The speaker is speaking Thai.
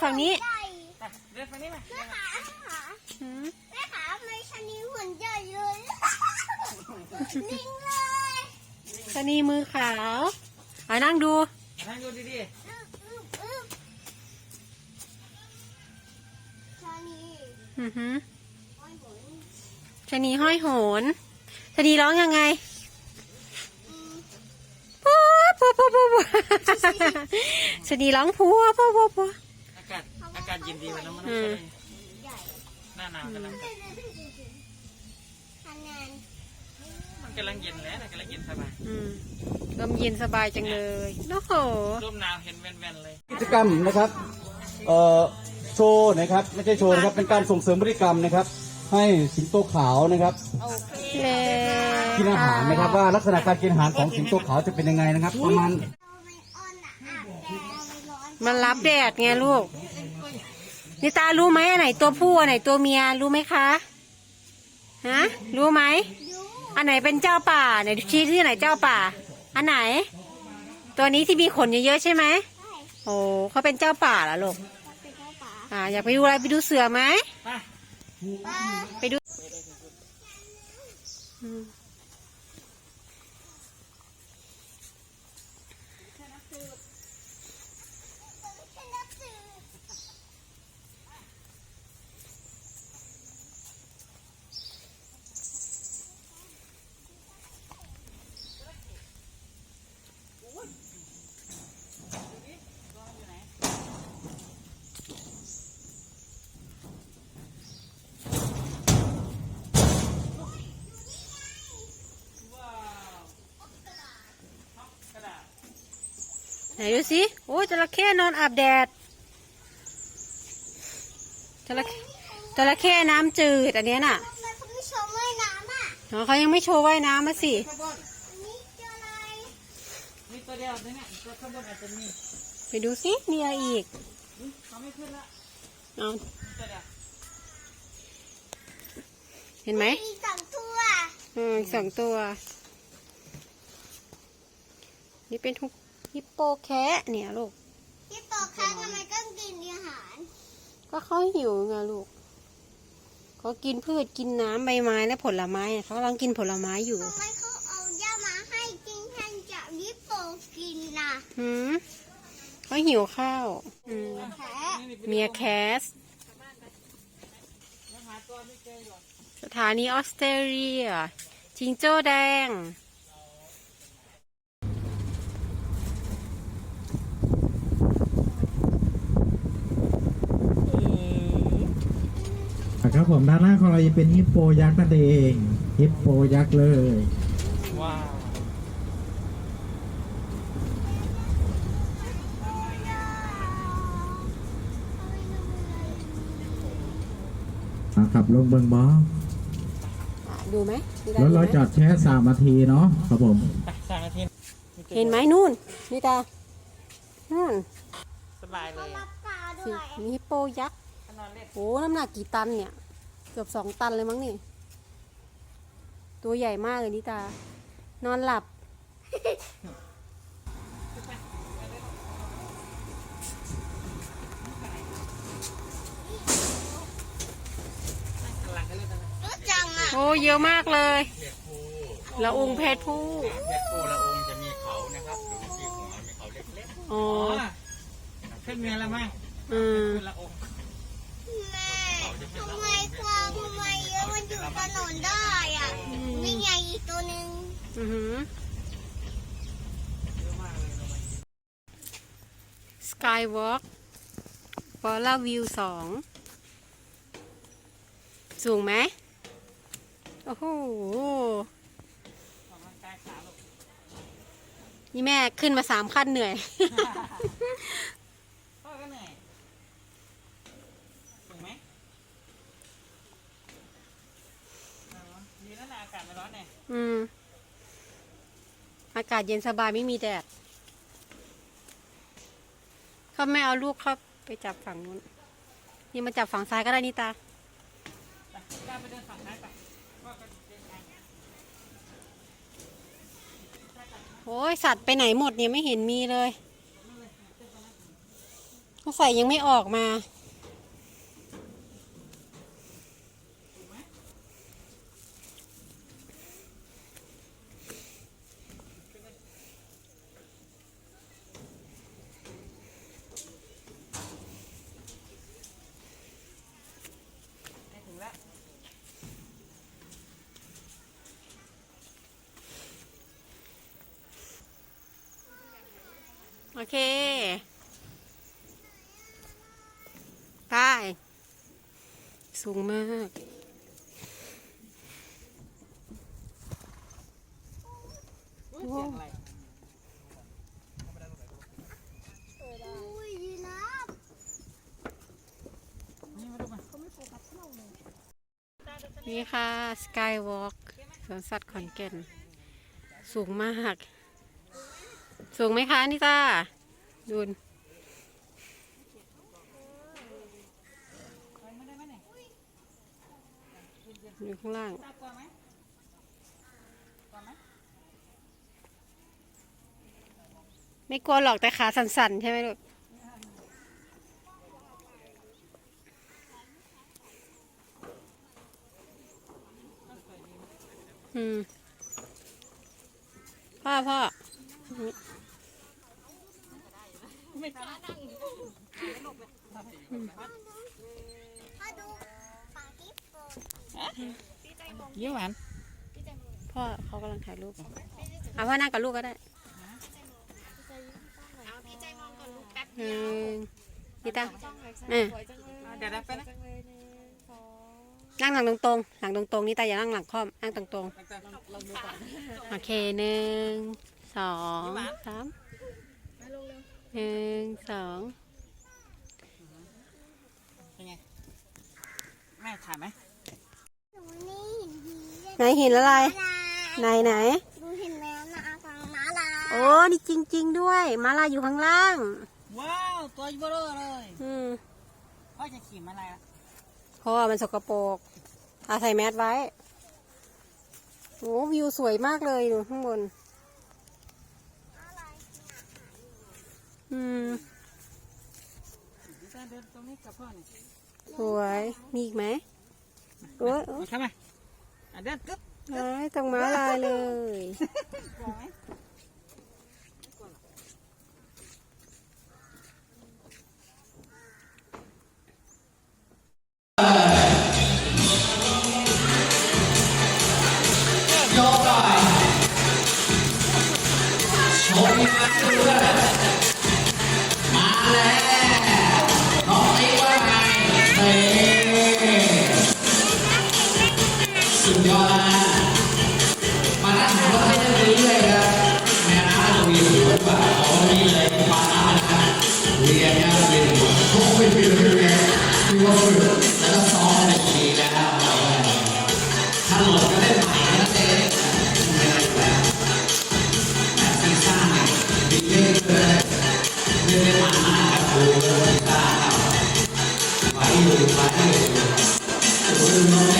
มาฝั่งนี้ใหญ่ไปเดินไปนี่มาแม่ขาแม่ขาหืมแม่ขาไม่ชะนีหุ่นใหญ่เลยลิงเลยชะนีมือขาวอะนั่งดูนั่งดูดีอึ๊บอึ๊บอึ๊บชะนีอือหือห้อยหมุนชะนีห้อยโหนชะนีร้องยังไงอืมพัวพัวพัวพัวพัวชะนีร้องพัวพัวพัวพัวๆอากาศอา กาศเย็นดีวันนั้นมันอืมใหญ่หน้าหนาวกำลังคะแนนมันกำลังเย็นแล้วนะกำลังเย็นสบายอืมลมเย็นสบายจังเลยโอ้โห ร่มหนาวเห็นแว่นๆเลย กิจกรรมนะครับเอ่อโชว์นะครับไม่ใช่โชว์นะครับเป็นการส่งเสริมพฤติกรรมนะครับ ให้สิงโตขาวนะครับเลกินอาหารนะครับว่าลักษณะการกินอาหารของสิงโตขาวจะเป็นยังไงนะครับประมาณ เอาไปอ่อนอะอาบแดดเอาไปร้อน มันรับแดดไงลูก นิตารู้ไหมอันไหนตัวผู้อันไหนตัวเมียรู้ไหมคะฮะรู้ไหมยูอันไหนเป็นเจ้าป่าไหนชี้ที่ไหนเจ้าป่า อันไหน ตัวนี้ที่มีขนเยอะๆใช่ไหมใช่โอ้เขาเป็นเจ้าป่าเหรอลูกก็เป็นเจ้าป่าอ่าอยากไปดูอะไรไปดูเสือไหมไปป้าไปดู ไหนดูสิโอ้ยจระเข้นอนอาบแดดจระเข้จระเข้น้ำจืดอันเนี้ยน่ะทำไมเขาไม่โชว์ว่ายน้ำอะอ๋อเขายังไม่โชว์ว่ายน้ำมาสิข้างบนอันนี้เจออะไรมีตัวเดียวนะเนี่ยตัวข้างบนอาจจะมีไปดูสิมีอะไรอีกอุ๊ยเขาไม่ขึ้นละเอาตัวเดียวเห็นไหมมีสองตัวอืมอีกสองตัว นี่เป็นทุก ฮิปโปแคะเนี่ยลูกที่โตค้างทำไมต้องกินอาหารก็เขาหิวไงลูกเขากินพืชกินน้ำใบไม้และผลไม้อะเขากำลังกินผลไม้อยู่ทำไมเขาเอาหญ้ามาให้จริงแทนจะยิปโปกินน่ะหืมเขาหิวข้าวอืมแพ้เมียแคสยังหาตัวไม่เจออยู่สถานีออสเตรเลียจิงโจ้แดง ครับผมด้านหน้าของเราจะเป็นฮิปโปยักษ์นั่นเองฮิปโปยักษ์เลยว้าวอะขับลงเบิงบอดูไหมดูได้รถเราไหมจอดแค่สามนาทีเนาะครับผม ไปสามนาทีเห็นไหมนู่นนี่ตานู่นสบายเลเขายรับปลาด้สิวยมีฮิปโปยักษ์ขนอนเล่น โอ้น้ำหนักกี่ตันเนี่ย เกือบสองตันเลยมั้งนี่ ตัวใหญ่มากเลยนิตา นอนหลับหลังกันเลยตอนนั้นรู้จังอะโอ้เยอะมากเลยเห็ดผู้ละองเพศผู้เห็ดผู้ละองค์จะมีเขานะครับหรือที่หัวมีเขาเล็กอ๋ออ๋อขึ้นเมียแล้วมั้งอืมขึ้นละองค์ แม่ทำไมความทำไมเย อะมันอยู่ถนนได้อะนี่ไงอีกตัวหนึ่งอือหือเยอะมากเลยทำไมสกายวอล์กวอลลาวิวสองสูงไหมโอ้โหออกกำลังกายขาลูกนี่แม่ขึ้นมาสามขั้นเหนื่อย พ่อก็เหนื่อยถูกไหมเอาวะดีแล้วนะ อืม อากาศเย็นสบายไม่มีแดดเขาไม่เอาลูกเขาไปจับฝั่งนู้น นี่มาจับฝั่งซ้ายก็ได้นี่ตาไปกล้าไปเดินฝั่งซ้ายไปโอ้ยสัตว์ไปไหนหมดเนี่ยไม่เห็นมีเลยสงสัยยังไม่ออกมา โอเคไปสูงมากอุ๊ยเสียงอะไรอุ้ยยีราฟนี่มาดูมานี่ค่ะ สกายวอล์กสวนสัตว์ขอนแก่น สูงมาก สูงไหมคะนิตาดูนอยู่ข้างล่างไหมกลัวไหมไม่กลัวหรอกแต่ขาสั่นๆ ใช่ไหมลูกอืมพ่อพ่อ มาดูปากที่โปยิ้มหวานพ่อเขากำลังถ่ายรูปเอาพ่อนั่งกับลูกก็ได้หนึ่งนี่ตาเออเดี๋ยวนะไปนะนั่งหลังตรงๆ หลังตรงๆนี่ตาอย่านั่งหลังค่อมนั่งตรงลองดูก่อนๆโอเคหนึ่งสองสามหนึ่งสอง เป็นไง แม่ถ่ายไหมหนูนี่เห็นผีเลยไหนเห็นอะไร ไหนไหนดูเห็นแมวนะฟังม้าลายโอ้นี่จริง ๆ ด้วยมาลายอยู่ข้างล่าง ว้าว ตัวเบลอเลยอืมพ่อจะขี่มาอะไรล่ะเพราะว่ามันสกปรกอาใส่แมสไว้โอ้วิวสวยมากเลยดูข้างบน อืม เดินตรงนี้กับพ่อหน่อย สวย มีอีกไหมโอ้ยโอ้ยมาเข้ามาอะเดินกึ๊บไอ้ตรงม้าลายเลยกลัวไหม Hãy subscribe cho kênh Ghiền Mì Gõ